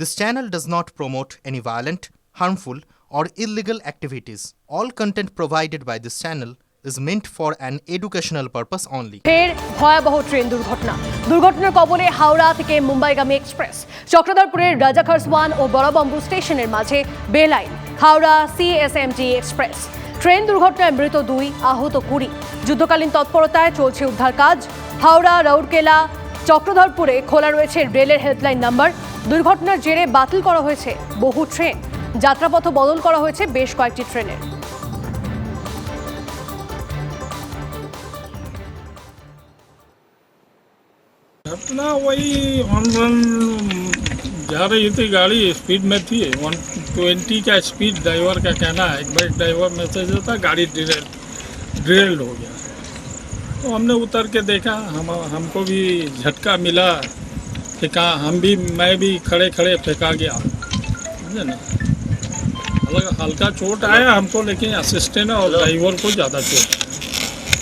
This channel does not promote any violent, harmful, or illegal activities. All content provided by this channel is meant for an educational purpose only. ফের ভয়াবহ train দুর্ঘটনা। দুর্ঘটনার কবলে হাওড়া থেকে মুম্বাইগামী express. চক্রধরপুরের রাজাখার্স one ও বড়বম্বু স্টেশনের মাঝে বেলাইন হাওড়া সিএসএমটি এক্সপ্রেস। ট্রেন দুর্ঘটনায় মৃত দুই আহত কুড়ি। যুদ্ধকালীন তৎপরতায় চলছে উদ্ধার কাজ। হাওড়া রাউরকেলা চক্রধরপুরে খোলা রয়েছে রেলের হেল্পলাইন নাম্বার। দুর্ঘটনার জেরে বাতিল করা হয়েছে বহু ট্রেন যাত্রাপথ বদল করা হয়েছে বেশ কয়েকটি ট্রেনের घटना वही ऑन रन जा रही थी गाड़ी स्पीड में थी वन ट्वेंटी का स्पीड ड्राइवर का कहना है एक बार ड्राइवर मैसेज देता गाड़ी ड्रिल ड्रिल्ड हो गया तो हमने उतर के देखा हम हमको भी झटका मिला कि कहाँ हम भी मैं भी खड़े खड़े फेंका गया। समझे ना? हल्का हल्का चोट आया हमको लेकिन असिस्टेंट और ड्राइवर को ज़्यादा चोट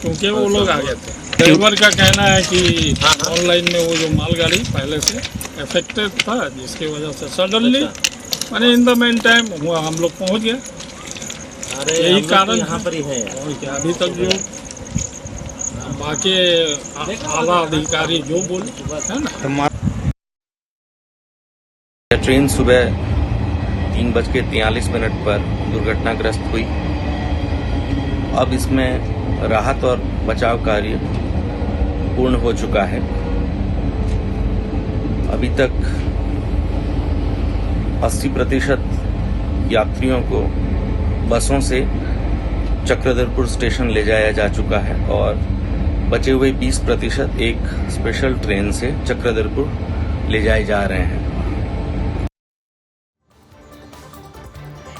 क्योंकि वो लोग आ गए थे ड्राइवर का कहना है कि ऑनलाइन में वो जो मालगाड़ी पहले से अफेक्टेड था जिसकी वजह से सडनली मैंने इन द मेन टाइम हुआ हम लोग पहुँच गए। अरे यही कारण तो यहाँ पर ही है। और क्या अभी तक जो बाकी आला अधिकारी जो बोले है ना? यह ट्रेन सुबह तीन बज के मिनट पर दुर्घटनाग्रस्त हुई। अब इसमें राहत और बचाव कार्य पूर्ण हो चुका है। अभी तक 80 प्रतिशत यात्रियों को बसों से चक्रधरपुर स्टेशन ले जाया जा चुका है और बचे हुए 20 प्रतिशत एक स्पेशल ट्रेन से चक्रधरपुर ले जाए जा रहे हैं।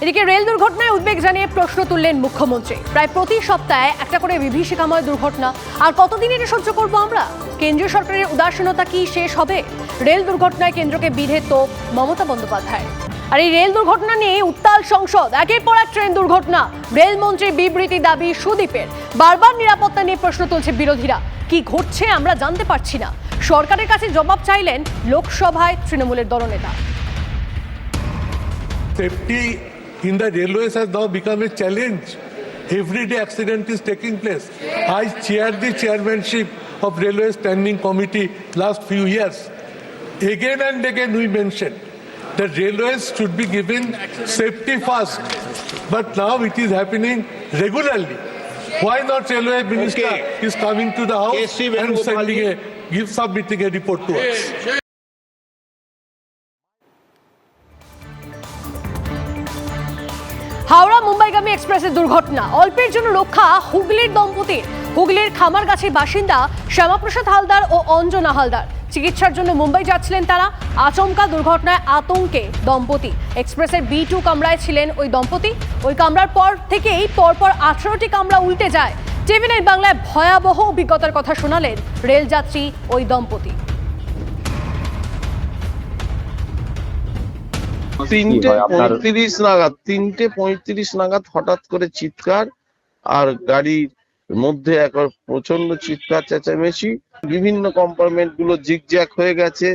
এদিকে রেল দুর্ঘটনায় উদ্বেগ জানিয়ে প্রশ্ন তুললেন মুখ্যমন্ত্রী। প্রায় প্রতি সপ্তাহে একটা করে বিভীষিকাময় দুর্ঘটনা। আর কতদিন এটা সহ্য করব আমরা? কেন্দ্রীয় সরকারের উদাসীনতা কি শেষ হবে? রেল দুর্ঘটনায় কেন্দ্রকে বিধে তো মমতা বন্দ্যোপাধ্যায়। আর এই রেল দুর্ঘটনা নিয়ে উত্তাল সংসদ। একের পর এক ট্রেন দুর্ঘটনা। রেলমন্ত্রী বিবৃতি দাবি সুদীপের। বারবার নিরাপত্তা নিয়ে প্রশ্ন তুলছে বিরোধীরা। কি ঘটছে আমরা জানতে পারছি না। সরকারের কাছে জবাব চাইলেন লোকসভায় তৃণমূলের দলনেতা। In the railways has now become a challenge. Every day accident is taking place. I chaired the chairmanship of Railway Standing Committee last few years. Again and again we mentioned that railways should be given safety first. But now it is happening regularly. Why not railway minister is coming to the house and sending a, give submitting a report to us? Howrah মুম্বাইগামী এক্সপ্রেসের দুর্ঘটনা। অল্পের জন্য রক্ষা হুগলির দম্পতির। হুগলির খামারগাছির বাসিন্দা শ্যামাপ্রসাদ হালদার ও অঞ্জনা হালদার। চিকিৎসার জন্য মুম্বাই যাচ্ছিলেন তারা। আচমকা দুর্ঘটনায় আতঙ্কে দম্পতি। এক্সপ্রেসের বি টু কামরায় ছিলেন ওই দম্পতি। ওই কামরার পর থেকেই পরপর আঠারোটি কামরা উল্টে যায়। টিভি নাইন বাংলায় ভয়াবহ অভিজ্ঞতার কথা শোনালেন রেলযাত্রী ওই দম্পতি। তিনটে পঁয়ত্রিশ নাগাদ তিনটে পঁয়ত্রিশ নাগাদ হঠাৎ করে চিৎকার আর গাড়ির মধ্যে একবার প্রচণ্ড চিৎকার চেঁচামেচি। বিভিন্ন কম্পার্টমেন্টগুলো জিগজ্যাক হয়ে গেছে।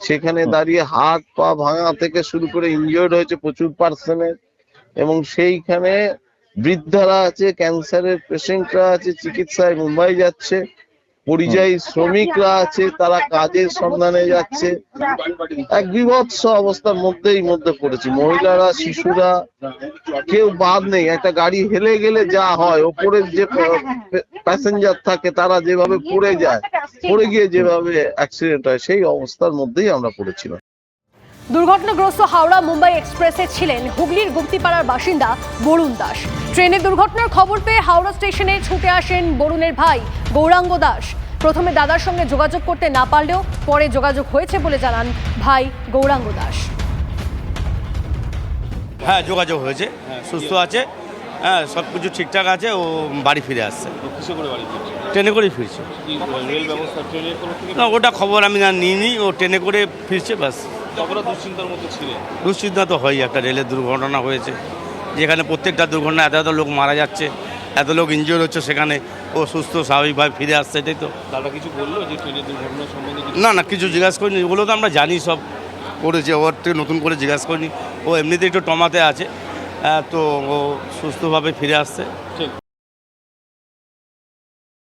সেখানে দাঁড়িয়ে হাত পা ভাঙা থেকে শুরু করে ইনজিওর্ড হয়েছে প্রচুর পার্সনের এবং সেইখানে বৃদ্ধারা আছে ক্যান্সারের পেশেন্টরা আছে চিকিৎসায় মুম্বাই যাচ্ছে। পরিযায়ী শ্রমিকরা আছে তারা কাজের সন্ধানে যাচ্ছে। এক বিভৎস অবস্থার মধ্যেই মধ্যে পড়েছি। মহিলারা শিশুরা কেউ বাদ নেই। একটা গাড়ি হেলে গেলে যা হয় ওপরে যে প্যাসেঞ্জার থাকে তারা যেভাবে পড়ে যায় পড়ে গিয়ে যেভাবে অ্যাক্সিডেন্ট হয় সেই অবস্থার মধ্যেই আমরা পড়েছিলাম। দুর্ঘটনাগ্রস্ত হাওড়া মুম্বাই এক্সপ্রেসে ছিলেন হুগলির গুপ্তিপাড়ার বাসিন্দা বরুণ দাস। ট্রেনের দুর্ঘটনার খবর পেয়ে হাওড়া স্টেশনে ছুটে আসেন বরুণের ভাই গৌরাঙ্গ দাস। প্রথমে দাদার সঙ্গে যোগাযোগ করতে না পারলেও পরে যোগাযোগ হয়েছে বলে জানান ভাই গৌরাঙ্গ দাস। হ্যাঁ যোগাযোগ হয়েছে। সুস্থ আছে। হ্যাঁ সব কিছু ঠিকঠাক আছে। ও বাড়ি ফিরে আসছে। কিসে করে ফিরছে? ট্রেনে না ওটা খবর আমি না নিইনি। ও ট্রেনে করে ফিরছে ব্যাস দুশ্চিন্তার মধ্যে ছিলেন? দুশ্চিন্তা তো হয় একটা রেলের দুর্ঘটনা হয়েছে। যেখানে প্রত্যেকটা দুর্ঘটনা এত এত লোক মারা যাচ্ছে এত লোক ইনজিওর হচ্ছে সেখানে ও সুস্থ স্বাভাবিকভাবে ফিরে আসছে এটাই তো? তারা কিছু বলল যে ট্রেনের দুর্ঘটনা সম্বন্ধে না না কিছু জিজ্ঞাসা করিনি ওগুলো তো আমরা জানি সব করেছে ওর থেকে নতুন করে জিজ্ঞাসা করিনি। ও এমনিতে একটু টমাতে আছে তো ও সুস্থভাবে ফিরে আসছে। ঠিক।